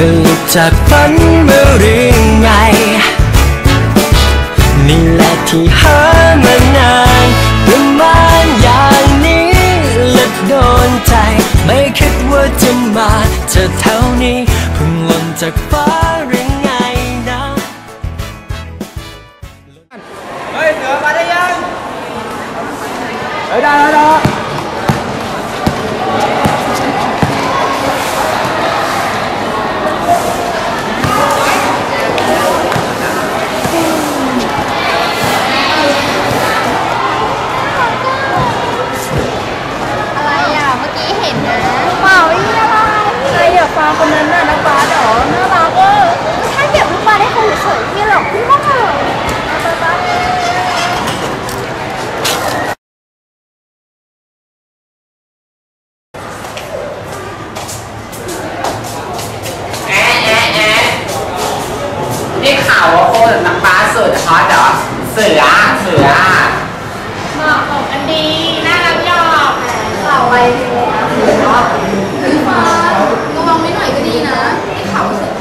ธอหลุดจากฝันเมื่อหรือไง นี่แหละที่หามานานประมาณอย่างนี้และโดนใจ ไม่คิดว่าจะมาเจอเท่านี้เพิ่งหล่นจากฟ้าหรือไงนะเฮ้ยเสือมาได้ยังเฮ้ยได้แล้วางคนนั้นน่ะนักบาสเหรอน่ารักเออแค่เก็บลูกบาสให้เขาเฉยๆพี่หรอกพี่ว่าเถอะไปไปแอะแอะแอะนี่ข่าวว่าโคนนักบาสุดฮอตเหรอเสือเสือเหมาะของกันดีน่ารักหยอกแหมข่าวไวเลยอะพี่ฟ้าระวังไม่หน่อยก็ดีนะไอ้ข่าวเสร็จ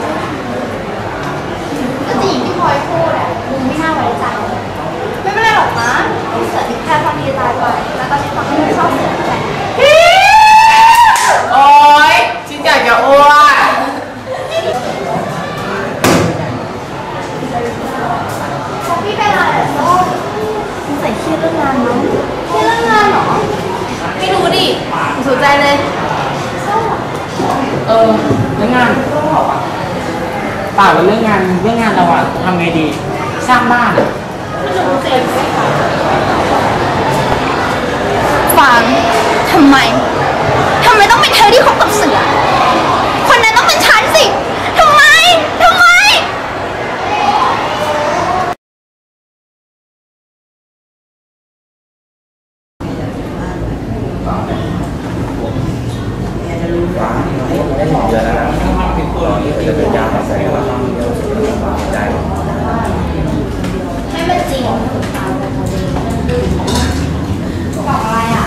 ก็จริงที่พลอยพูดอะมึงไม่น่าไว้ใจ ไม่เป็นไรหรอกนะเสือที่แค่ความดีตายไป แล้วตอนนี้ฟังก็ไม่ชอบเสือแหละ โอ๊ยฉันอยากจะอ้วน ของพี่เป็นอะไรเหรอสงสัยเครียดเรื่องงานมั้งเครียดเรื่องงานเหรอ ไม่รู้ดิไม่สนใจเลย เออ เรื่องงานเปล่าเรื่องงานเรื่องงานเราอะทำไงดี สร้างบ้านฟังทำไมทำไมต้องเป็นเธอที่คบกับเสือ คนนั้นต้องเป็นฉันสิ ทำไม ทำไม จะเป็นยาใจให้มันจริงบอกอะไรอะ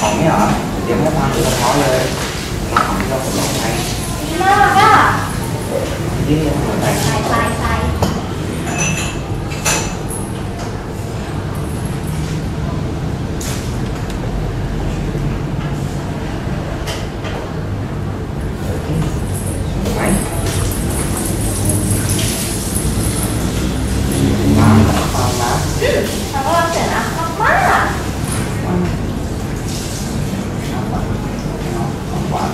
ของนี่เหรอ เดี๋ยวให้ฟังที่กระเพาะเลยมาของที่เราผลไม้ดีมากอะ ที่นี่หัวใจ ใส่ใส่ใส่ ไหมมาฟังนะ แล้วก็เสร็จนะมาก หวาน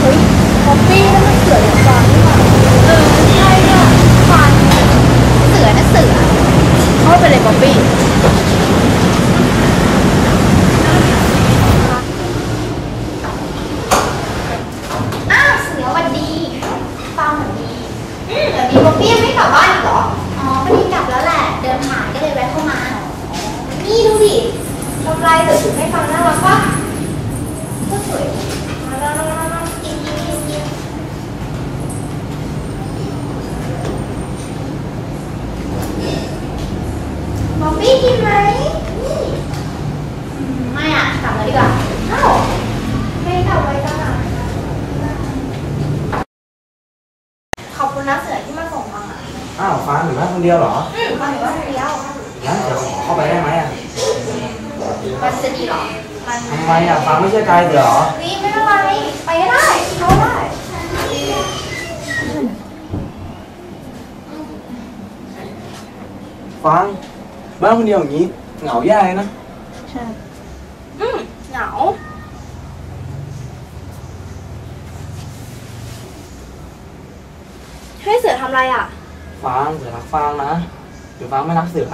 เฮ้ยป๊อปปี้นั่นมันเสือหรือฟันนี่หว่าเออใช่อะฟันเสือนะเสือ เข้าไปเลยป๊อปปี้อ้าวเสือวันดีฟังเหมือนดีอืมเดี๋ยวนี้ป๊อปปี้ยังไม่กลับบ้านอีกเหรอ อ๋อวันนี้กลับแล้วแหละ เดินผ่านก็เลยแวะเข้ามา นี่ดูดิทำไรเสือถึงไม่ฟังน่ารักปะก็สวยมาแล้วๆๆกินกินกินกิน บ๊อบบี้กินไหมนี่อืมไม่อะกลับเลยดีกว่าอ้าวไม่กลับไว้จังอะขอบคุณนะเสือที่มาส่งฟังอะอ้าวฟังอยู่แค่คนเดียวเหรออืมฟังอยู่ว่าคนเดียวงั้นเดี๋ยวขอเข้าไปได้ไหมอะมันจะดีเหรอมันทำไมอะฟังไม่เชื่อใจเดี๋ยวเหรอนี่ไม่เป็นไรไปก็ได้เข้าได้ฟัง บ้านคนเดียวอย่างนี้ เหงาแย่เลยนะอืมเหงา ให้เสือทำอะไรอะฟังเสือรักฟังนะเดี๋ยวฟังไม่รักเสือ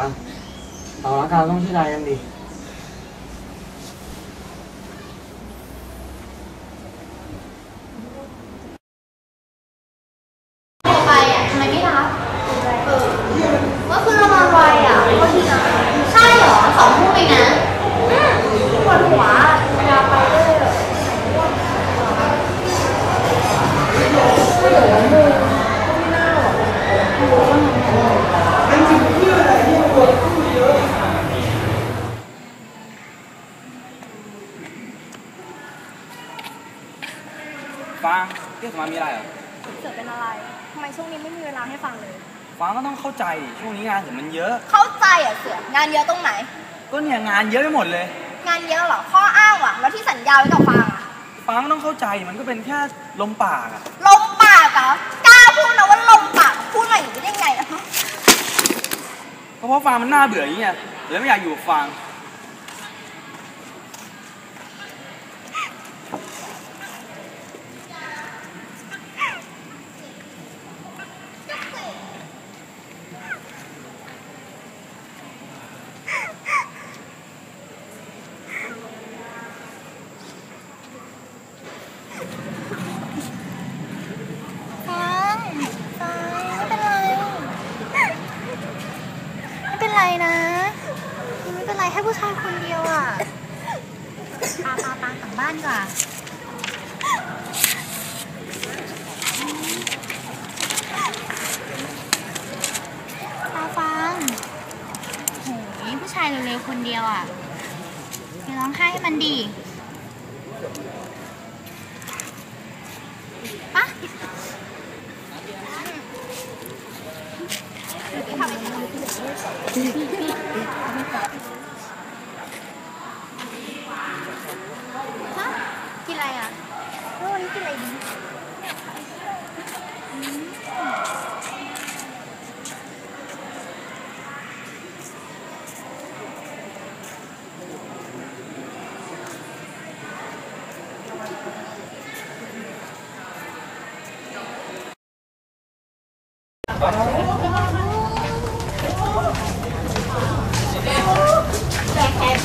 เรารักกันต้องเชื่อใจกันดิ ไปอะทำไมไม่รับเออเมื่อคืนเรามาไวอะโทษทีนะใช่เหรอสองทุ่มเองนะอืมปวดหัวเวลาไปเลยเหรอเมามีอะไรเหรอเสือเป็นอะไรทำไมช่วงนี้ไม่มีเวลาให้ฟังเลย ฟังก็ต้องเข้าใจดิช่วงนี้งานผมมันเยอะ เข้าใจอะเสืองานเยอะตรงไหน ก็เนี่ยงานเยอะไปหมดเลย งานเยอะเหรอข้ออ้างว่ะแล้วที่สัญญาไว้กับฟังอะฟังก็ต้องเข้าใจมันก็เป็นแค่ลมปากอะลมปากเหรอกล้าพูดนะว่าลมปากพูดมาอย่างนี้ได้ไงอะฮะก็เพราะฟังมันน่าเบื่ออย่างเงี้ยเลยไม่อยากอยู่กับฟัง ฟังฟังไม่เป็นไร ไม่เป็ นไรนะไม่เป็นไรแค่ผู้ชายคนเดียวอะปาปาปากลับบ้านดีกว่าปาฟังโหยผู้ชายเร็วๆคนเดียวอะอย่าร้องไห้ให้มันดี ฮะกินอะไรอะเออวันนี้กินอะไรดี